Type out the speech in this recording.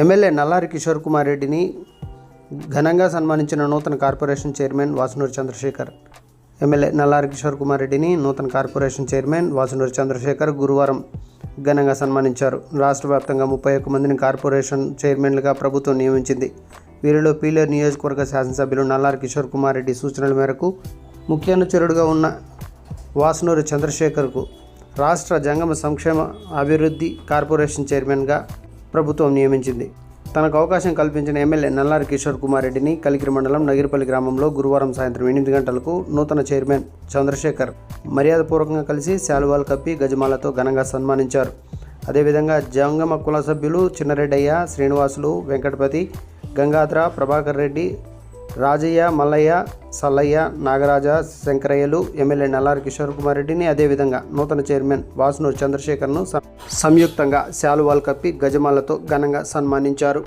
MLA Nallari Kishore Kumar రెడ్డిని ఘనంగా సన్మానించిన నూతన corporation chairman Vasunuru Chandrashekar. MLA Nallari Kishore Kumar రెడ్డిని నూతన కార్పొరేషన్ చైర్మన్ వాసునూరి చంద్రశేఖర్ గురువారం ఘనంగా సన్మానించారు. రాష్ట్ర వ్యాప్తంగా ముప్పై ఒక్క మందిని కార్పొరేషన్ చైర్మన్లుగా ప్రభుత్వం నియమించింది. వీరిలో పీలేరు నియోజకవర్గ శాసనసభ్యులు నల్లారి కిషోర్ కుమార్ రెడ్డి సూచనల మేరకు ముఖ్య అనుచరుడుగా ఉన్న వాసునూరి చంద్రశేఖర్కు రాష్ట్ర జంగమ సంక్షేమ అభివృద్ధి కార్పొరేషన్ చైర్మన్గా ప్రభుత్వం నియమించింది. తనకు అవకాశం కల్పించిన ఎమ్మెల్యే నల్లారి కిషోర్ కుమార్ రెడ్డిని కలికిరి మండలం నగిరిపల్లి గ్రామంలో గురువారం సాయంత్రం ఎనిమిది గంటలకు నూతన చైర్మన్ చంద్రశేఖర్ మర్యాదపూర్వకంగా కలిసి శాలువాలు కప్పి గజమాలతో ఘనంగా సన్మానించారు. అదేవిధంగా జంగమ కుల సభ్యులు చిన్నరెడ్డయ్య శ్రీనివాసులు వెంకటపతి గంగాధర ప్రభాకర్ రెడ్డి రాజయ్య మల్లయ్య సల్లయ్య నాగరాజ శంకరయ్యలు ఎమ్మెల్యే నల్లారి కిషోర్ కుమార్ రెడ్డిని అదేవిధంగా నూతన చైర్మన్ వాసునూరు చంద్రశేఖర్ను సంయుక్తంగా శాలువాలు కప్పి గజమాలతో ఘనంగా సన్మానించారు.